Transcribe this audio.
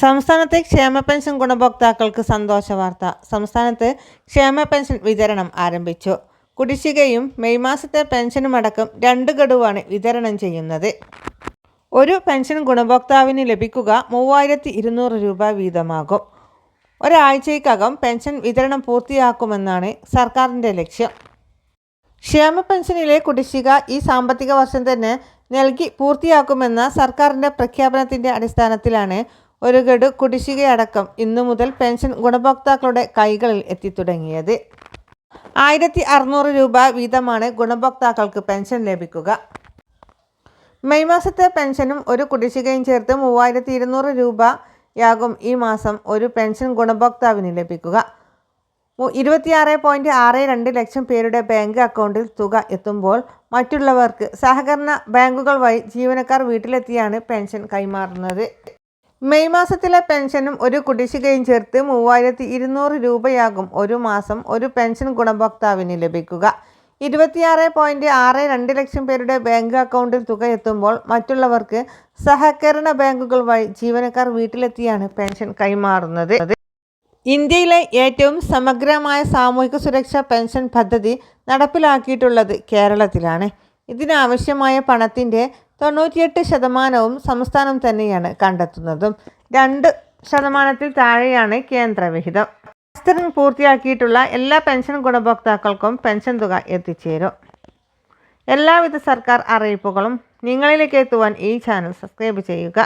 സംസ്ഥാനത്തെ ക്ഷേമ പെൻഷൻ ഗുണഭോക്താക്കൾക്ക് സന്തോഷ വാർത്ത. സംസ്ഥാനത്ത് ക്ഷേമ പെൻഷൻ വിതരണം ആരംഭിച്ചു. കുടിശ്ശികയും മെയ് മാസത്തെ പെൻഷനുമടക്കം രണ്ട് ഗഡുവാണ് വിതരണം ചെയ്യുന്നത്. ഒരു പെൻഷൻ ഗുണഭോക്താവിന് ലഭിക്കുക മൂവായിരത്തി ഇരുന്നൂറ് രൂപ വീതമാകും. ഒരാഴ്ചയ്ക്കകം പെൻഷൻ വിതരണം പൂർത്തിയാക്കുമെന്നാണ് സർക്കാരിന്റെ ലക്ഷ്യം. ക്ഷേമ പെൻഷനിലെ കുടിശ്ശിക ഈ സാമ്പത്തിക വർഷം തന്നെ നൽകി പൂർത്തിയാക്കുമെന്ന സർക്കാരിന്റെ പ്രഖ്യാപനത്തിന്റെ അടിസ്ഥാനത്തിലാണ് ഒരു ഗഡു കുടിശ്ശികയടക്കം ഇന്നു മുതൽ പെൻഷൻ ഗുണഭോക്താക്കളുടെ കൈകളിൽ എത്തിത്തുടങ്ങിയത്. ആയിരത്തി അറുന്നൂറ് രൂപ വീതമാണ് ഗുണഭോക്താക്കൾക്ക് പെൻഷൻ ലഭിക്കുക. മെയ് മാസത്തെ പെൻഷനും ഒരു കുടിശ്ശികയും ചേർത്ത് മൂവായിരത്തി ഇരുന്നൂറ് രൂപയാകും ഈ മാസം ഒരു പെൻഷൻ ഗുണഭോക്താവിന് ലഭിക്കുക. ഇരുപത്തിയാറ് പോയിന്റ് ആറ് രണ്ട് ലക്ഷം പേരുടെ ബാങ്ക് അക്കൗണ്ടിൽ തുക എത്തുമ്പോൾ മറ്റുള്ളവർക്ക് സഹകരണ ബാങ്കുകൾ വഴി ജീവനക്കാർ വീട്ടിലെത്തിയാണ് പെൻഷൻ കൈമാറുന്നത്. മെയ് മാസത്തിലെ പെൻഷനും ഒരു കുടിശ്ശികയും ചേർത്ത് മൂവായിരത്തി ഇരുന്നൂറ് രൂപയാകും ഒരു മാസം ഒരു പെൻഷൻ ഗുണഭോക്താവിന് ലഭിക്കുക. ഇരുപത്തിയാറ് പോയിന്റ് ആറ് രണ്ട് ലക്ഷം പേരുടെ ബാങ്ക് അക്കൗണ്ടിൽ തുക എത്തുമ്പോൾ മറ്റുള്ളവർക്ക് സഹകരണ ബാങ്കുകൾ വഴി ജീവനക്കാർ വീട്ടിലെത്തിയാണ് പെൻഷൻ കൈമാറുന്നത്. ഇന്ത്യയിലെ ഏറ്റവും സമഗ്രമായ സാമൂഹിക സുരക്ഷാ പെൻഷൻ പദ്ധതി നടപ്പിലാക്കിയിട്ടുള്ളത് കേരളത്തിലാണ്. ഇതിനാവശ്യമായ പണത്തിന്റെ തൊണ്ണൂറ്റിയെട്ട് ശതമാനവും സംസ്ഥാനം തന്നെയാണ് കണ്ടെത്തുന്നതും. രണ്ട് ശതമാനത്തിൽ താഴെയാണ് കേന്ദ്രവിഹിതം. മാസ്റ്ററിംഗ് പൂർത്തിയാക്കിയിട്ടുള്ള എല്ലാ പെൻഷൻ ഗുണഭോക്താക്കൾക്കും പെൻഷൻ തുക എത്തിച്ചേരും. എല്ലാവിധ സർക്കാർ അറിയിപ്പുകളും നിങ്ങളിലേക്ക് എത്തുവാൻ ഈ ചാനൽ സബ്സ്ക്രൈബ് ചെയ്യുക.